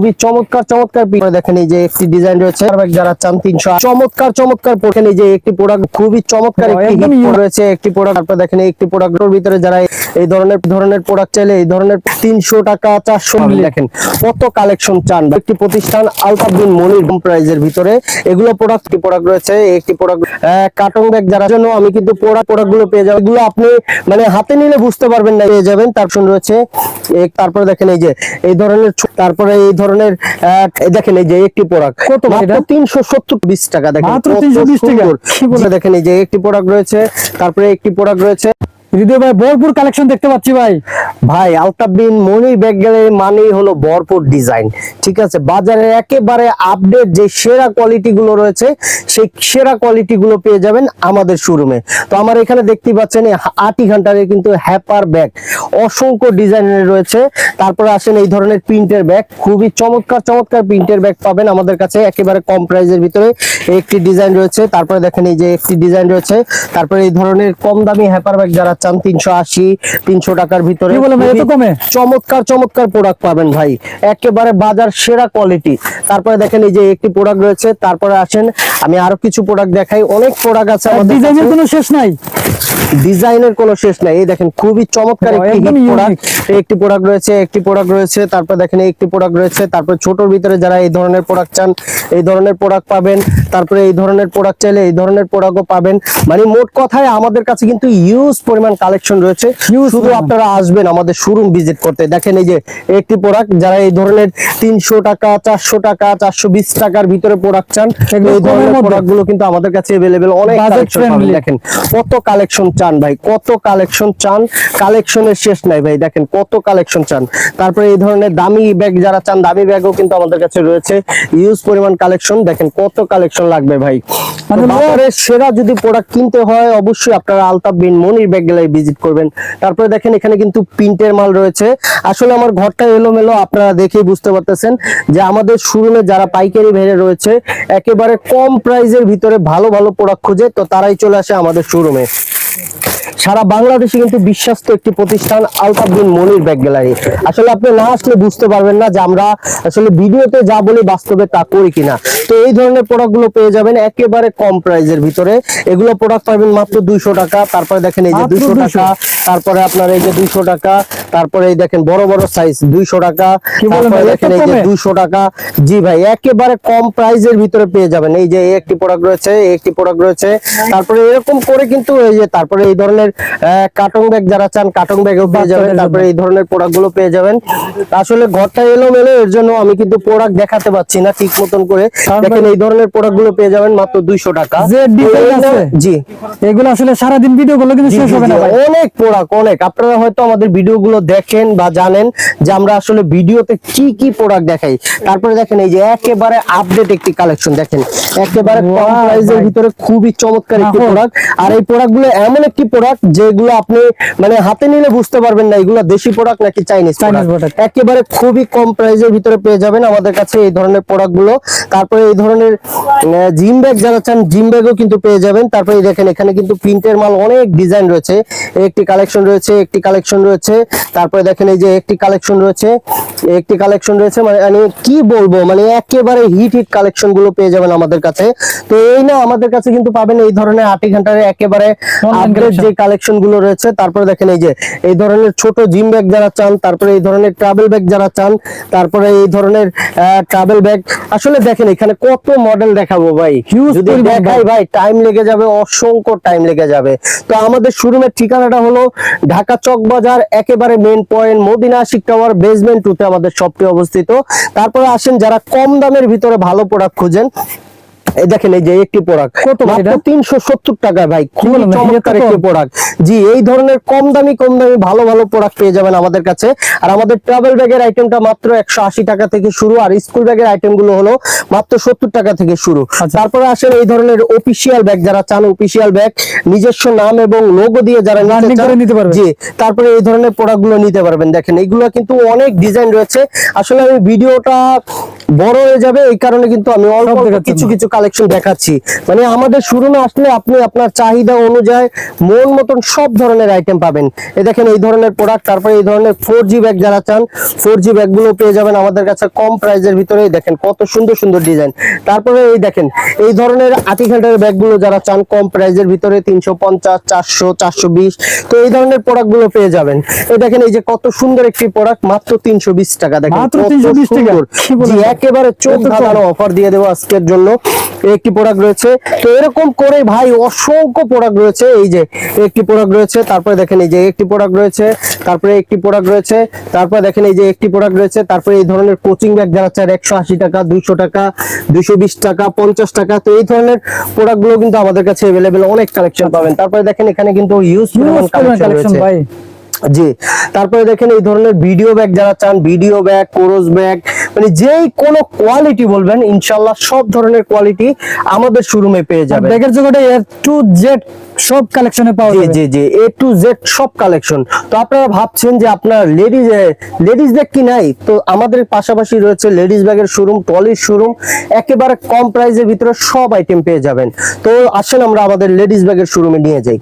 খুবই চমৎকার চমৎকার দেখেন এই যে একটি ডিজাইন রয়েছে। যারা চান তিনশো চমৎকার চমৎকার দেখেন এই যে একটি প্রোডাক্ট খুবই চমৎকার unique। রয়েছে একটি প্রোডাক্ট তারপর দেখেন একটি প্রোডাক্টের ভিতরে যারা এই ধরনের ধরনের প্রোডাক্ট চাইলে এই ধরনের তিনশো টাকা চারশো দেখেন কত কালেকশন চান। একটি প্রতিষ্ঠান আলতাবিন মনির প্রাইজের ভিতরে। এগুলো প্রোডাক্ট প্রোডাক্ট রয়েছে একটি প্রোডাক্ট কার্টন ব্যাগ যারা জন্য আমি কিন্তু প্রোডাক্ট প্রোডাক্টগুলো পেয়ে যাব এগুলো আপনি মানে হাতে নিলে বুঝতে পারবেন না পেয়ে যাবেন। তার রয়েছে তারপরে দেখেন এই যে এই ধরনের তারপরে এই ধরনের এই দেখেন এই যে একটি প্রোডাক্ট কত তিনশো সত্তর বিশ টাকা দেখেন মাত্র কত 320 টাকা? সুন্দর। কি বলেন? দেখেন এই যে একটি প্রোডাক্ট রয়েছে তারপরে একটি প্রোডাক্ট রয়েছে হৃদয় ভাই ভরপুর কালেকশন দেখতে পাচ্ছি ভাই ভাই মনি ব্যাগ গ্যালারি মানেই হলো ভরপুর ডিজাইন ঠিক আছে বাজারে একেবারে আপডেট যে সেরা কোয়ালিটি গুলো রয়েছে সেই সেরা কোয়ালিটি গুলো পেয়ে যাবেন আমাদের শোরুমে তো আমার এখানে দেখতে পাচ্ছেন আটি ঘন্টারে কিন্তু হ্যাপার ব্যাগ অসংখ্য ডিজাইনের রয়েছে তারপরে আসেন এই ধরনের প্রিন্টের ব্যাগ। খুবই চমৎকার চমৎকার প্রিন্টের ব্যাগ পাবেন আমাদের কাছে একেবারে কম প্রাইসের ভিতরে। একটি ডিজাইন রয়েছে তারপরে দেখেন এই যে একটি ডিজাইন রয়েছে। তারপরে এই ধরনের কম দামি হ্যাপার ব্যাগ যারা চান তিনশো আশি তিনশো টাকার ভিতরে? চমৎকার চমৎকার প্রোডাক্ট পাবেন ভাই। একেবারে বাজার সেরা কোয়ালিটি তারপরে দেখেন এই যে একটি প্রোডাক্ট রয়েছে তারপরে আসেন আমি আরও কিছু প্রোডাক্ট দেখাই। অনেক প্রোডাক্ট আছে ডিজাইনের কোনো শেষ নাই। ডিজাইনের কোনো শেষ নাই। এই দেখেন খুবই চমৎকার একটি। প্রোডাক্ট একটি প্রোডাক্ট রয়েছে একটি প্রোডাক্ট রয়েছে তারপর দেখেন একটি প্রোডাক্ট রয়েছে তারপর ছোটর ভিতরে যারা এই ধরনের প্রোডাক্ট চান এই ধরনের প্রোডাক্ট পাবেন তারপরে এই ধরনের প্রোডাক্ট চাইলে এই ধরনের প্রোডাক্টও পাবেন। মানে মোট কথায় আমাদের কাছে কিন্তু ইউজ পরিমাণ কালেকশন রয়েছে। শুধু আপনারা আসবেন আমাদের শোরুম ভিজিট করতে। দেখেন এই যে একটি প্রোডাক্ট যারা এই ধরনের তিনশো টাকা চারশো টাকা চারশো বিশ টাকার ভিতরে প্রোডাক্ট চান এই ধরনের মধ্যে। প্রোডাক্টগুলো কিন্তু আমাদের কাছে এভেলেবেল অনেক। দেখেন কত কালেকশন চান ভাই? কত কালেকশন চান? কালেকশনের শেষ নাই ভাই দেখেন কত কালেকশন চান। তারপরে এই ধরনের দামি ব্যাগ যারা চান দামি ব্যাগও কিন্তু আমাদের কাছে রয়েছে। ইউজ পরিমাণ কালেকশন দেখেন কত কালেকশন লাগবে ভাই। মানে সেরা যদি প্রোডাক্ট কিনতে হয় অবশ্যই আপনারা Altaf Bin Monir bag gallery visit করবেন। তারপরে দেখেন এখানে কিন্তু প্রিন্টের মাল রয়েছে। আসলে আমার ঘরটা এলোমেলো আপনারা দেখেই বুঝতে পারতেছেন যে আমাদের শোরুমে যারা পাইকারি ভেড়ে রয়েছে একেবারে কম প্রাইজের ভিতরে ভালো ভালো প্রোডাক্ট খুঁজে তো তারাই চলে আসে আমাদের শোরুমে। সারা বাংলাদেশে কিন্তু বিশ্বস্ত একটি প্রতিষ্ঠান আলতাবদিন মনির ব্যাগ গ্যালারি। আসলে আপনি না আসলে বুঝতে পারবেন না যে আমরা আসলে ভিডিওতে যা বলি বাস্তবে তা করি কিনা। তো এই ধরনের প্রোডাক্টগুলো পেয়ে যাবেন একেবারে কম প্রাইজের ভিতরে। এগুলো প্রোডাক্ট পাবেন মাত্র দুইশো টাকা তারপরে দেখেন এই যে দুইশো টাকা তারপরে আপনার এই যে দুইশো টাকা তারপরে এই দেখেন বড় বড় সাইজ দুইশো টাকা তারপরে দেখেন এই যে দুইশো টাকা। জি ভাই একেবারে কম প্রাইজের ভিতরে পেয়ে যাবেন। এই যে এই একটি প্রোডাক্ট রয়েছে একটি প্রোডাক্ট রয়েছে। তারপরে এরকম করে কিন্তু এই যে তারপরে এই ধরনের কার্টন ব্যাগ যারা চান কার্টন ব্যাগও পেয়ে যাবেন তারপরে এই ধরনের প্রোডাক্টগুলো পেয়ে যাবেন। আসলে ঘরটা এলোমেলো এর জন্য আমি কিন্তু প্রোডাক্ট দেখাতে পাচ্ছি না ঠিক মতন করে। দেখেন এই ধরনের প্রোডাক্টগুলো পেয়ে যাবেন মাত্র দুইশো টাকা। যে ডিজাইন আছে জি। এগুলো আসলে সারাদিন ভিডিও গুলো কিন্তু শেষ হবে না অনেক প্রোডাক্ট অনেক। আপনারা হয়তো আমাদের ভিডিও গুলো দেখেন বা জানেন যে আমরা আসলে ভিডিওতে কি কি প্রোডাক্ট দেখাই। তারপরে দেখেন এই যে একেবারে আপডেট একটি কালেকশন দেখেন। একেবারে কম প্রাইসের ভিতরে খুবই চমৎকার একটি প্রোডাক্ট আর এই প্রোডাক্টগুলো এমন একটি প্রোডাক্ট যেগুলো আপনি মানে হাতে নিলে বুঝতে পারবেন না এগুলো দেশি প্রোডাক্ট নাকি চাইনিজ প্রোডাক্ট একেবারে খুবই কম প্রাইসের ভিতরে পেয়ে যাবেন আমাদের কাছে এই ধরনের প্রোডাক্টগুলো। তারপরে এই ধরনের জিম ব্যাগ যারা চান জিম ব্যাগও কিন্তু পেয়ে যাবেন। তারপরে দেখেন এখানে কিন্তু প্রিন্টের মাল অনেক ডিজাইন রয়েছে। একটি কালেকশন রয়েছে একটি কালেকশন রয়েছে। তারপরে দেখেন এই যে একটি কালেকশন রয়েছে একটি কালেকশন রয়েছে মানে আমি কি বলব মানে একেবারে হিট হিট কালেকশনগুলো পেয়ে যাবেন আমাদের কাছে। তো এই না আমাদের কাছে কিন্তু পাবেন এই ধরনের আটি ঘণ্টার একেবারে আপডেট যে কালেকশনগুলো রয়েছে তারপরে দেখেন এই যে এই ধরনের ছোট জিম ব্যাগ যারা চান তারপরে এই ধরনের ট্রাভেল ব্যাগ যারা চান তারপরে এই ধরনের ট্রাভেল ব্যাগ আসলে দেখেন এখানে কত মডেল দেখাবো ভাই। যদি দেখাই ভাই টাইম লেগে যাবে অসংখ্য টাইম লেগে যাবে। তো আমাদের শোরুমের ঠিকানাটা হলো ঢাকা চক বাজার একেবারে main point Madina Ashiq tower basement টুতে আমাদের শপটি অবস্থিত। তারপরে আসেন যারা কম দামের ভিতরে ভালো প্রোডাক্ট খুঁজেন দেখেন এই যে একটি প্রোডাক্ট কত মাত্র এটা? তিনশো সত্তর টাকা ভাই খুবই চমৎকার একটি? প্রোডাক্ট জি এই ধরনের কম দামি কম দামি ভালো ভালো প্রোডাক্ট পেয়ে যাবেন আমাদের কাছে আর আমাদের ট্রাভেল ব্যাগের আইটেমটা মাত্র একশো আশি টাকা থেকে শুরু আর স্কুল ব্যাগের আইটেমগুলো হলো মাত্র সত্তর টাকা থেকে শুরু আচ্ছা। তারপরে আসেন এই ধরনের অফিসিয়াল ব্যাগ যারা চান অফিসিয়াল ব্যাগ নিজস্ব নাম এবং লোগো দিয়ে যারা নিতে Branding চান, করে নিতে পারবে। জি তারপরে এই ধরনের প্রোডাক্টগুলো নিতে পারবেন দেখেন এইগুলো কিন্তু অনেক ডিজাইন রয়েছে আসলে আমি ভিডিওটা বড় হয়ে যাবে এই কারণে কিন্তু আমি অল্প কিছু কিছু কালেকশন দেখাচ্ছি। মানে আমাদের শোরুমে আসলে আপনি আপনার চাহিদা অনুযায়ী মন মতন সব ধরনের আইটেম পাবেন। এই দেখেন এই ধরনের প্রোডাক্ট তারপরে এই ধরনের ফোর জি ব্যাগ যারা চান ফোর জি ব্যাগগুলো পেয়ে যাবেন আমাদের কাছে কম প্রাইজের ভিতরে। দেখেন কত সুন্দর সুন্দর ডিজাইন তারপরে এই দেখেন এই ধরনের আটি ঘাটের ব্যাগগুলো যারা চান কম প্রাইজের ভিতরে তিনশো পঞ্চাশ চারশো চারশো বিশ তো এই ধরনের প্রোডাক্টগুলো পেয়ে যাবেন। এই দেখেন এই যে কত সুন্দর একটি প্রোডাক্ট মাত্র তিনশো বিশ টাকা। দেখেন মাত্র কত 320 টাকা? সুন্দর। কি বলেন? জি, একেবারে চোখ ধাঁধানো অফার দিয়ে দেবো আজকের জন্য এই একটি প্রোডাক্ট রয়েছে তো এরকম করে ভাই অসংখ্য প্রোডাক্ট রয়েছে এই যে একটি প্রোডাক্ট রয়েছে তারপরে দেখেন এই যে একটি প্রোডাক্ট রয়েছে তারপরে একটি প্রোডাক্ট রয়েছে তারপরে দেখেন এই যে একটি প্রোডাক্ট রয়েছে তারপরে এই ধরনের কোচিং ব্যাগ যারা চায় একশো আশি টাকা দুইশো টাকা দুইশো বিশ টাকা পঞ্চাশ টাকা তো এই ধরনের প্রোডাক্টগুলো কিন্তু আমাদের কাছে অ্যাভেলেবেল অনেক কালেকশন পাবেন তারপরে দেখেন এখানে কিন্তু ইউজ কালেকশন ভাই জি। তারপরে দেখেন এই ধরনের ভিডিও ব্যাগ যারা চান ভিডিও ব্যাগ কোরস ব্যাগ মানে যেই কোনো কোয়ালিটি বলবেন ইনশাল্লাহ সব ধরনের কোয়ালিটি আমাদের শোরুমে পেয়ে যাবেন। ব্যাগের জগতে এ টু জেড সব কালেকশনে পাওয়া যাবে। জি জি এ টু জেড সব কালেকশন তো আপনারা ভাবছেন যে আপনার লেডিজ লেডিস ব্যাগ কি নাই? তো আমাদের পাশাপাশি রয়েছে লেডিস ব্যাগের শোরুম টলির শোরুম একেবারে কম প্রাইসের ভিতরে সব আইটেম পেয়ে যাবেন। তো আসেন আমরা আমাদের লেডিস ব্যাগের শোরুমে নিয়ে যাই।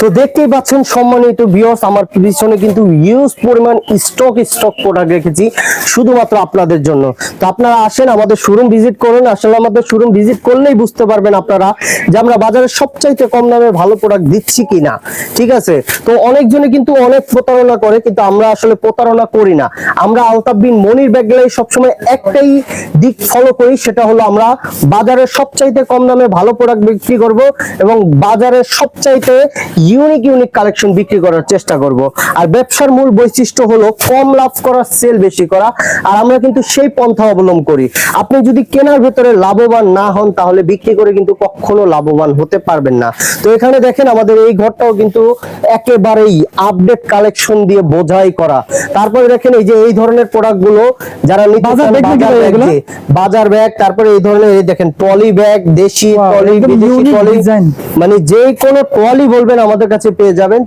তো দেখতেই পাচ্ছেন, সম্মানিত বিয়স আমার পিছনে কিন্তু ইউজ পরিমাণ স্টক স্টক প্রোডাক্ট রেখেছি, শুধুমাত্র আপনাদের জন্য। তো আপনারা আসেন, আমাদের শোরুম ভিজিট করুন। আসলে আমাদের শোরুম ভিজিট করলেই বুঝতে পারবেন আপনারা যে আমরা বাজারে সবচাইতে কম দামে ভালো প্রোডাক্ট দিচ্ছি কিনা। ঠিক আছে? তো অনেকজনে কিন্তু অনেক প্রতারণা করে, কিন্তু আমরা আসলে প্রতারণা করি না। আমরা আলতাফ বিন মনির ব্যাগ গেলে সবসময় একটাই দিক ফলো করি, সেটা হলো আমরা বাজারের সবচাইতে কম দামে ভালো প্রোডাক্ট বিক্রি করব এবং বাজারের সবচাইতে ইউনিক ইউনিক কালেকশন বিক্রি করার চেষ্টা করব। আর ব্যবসার মূল বৈশিষ্ট্য হলো কম লাভ করা সেল বেশি করা। আর আমরা কিন্তু সেই পন্থা অবলম্বন করি। আপনি যদি কেনার ভেতরে লাভবান না হন তাহলে বিক্রি করে কিন্তু কখনো লাভবান হতে পারবেন না। তো এখানে দেখেন আমাদের এই ঘরটাও কিন্তু একেবারেই আপডেট কালেকশন দিয়ে বোঝাই করা। তারপরে দেখেন এই যে এই ধরনের প্রোডাক্টগুলো যারা বাজার ব্যাগ তারপরে এই ধরনের দেখেন ট্রলি ব্যাগ দেশি ট্রলি। মানে যে ট্রলি বলবেন আমাদের কাছে পেয়ে যাবেন।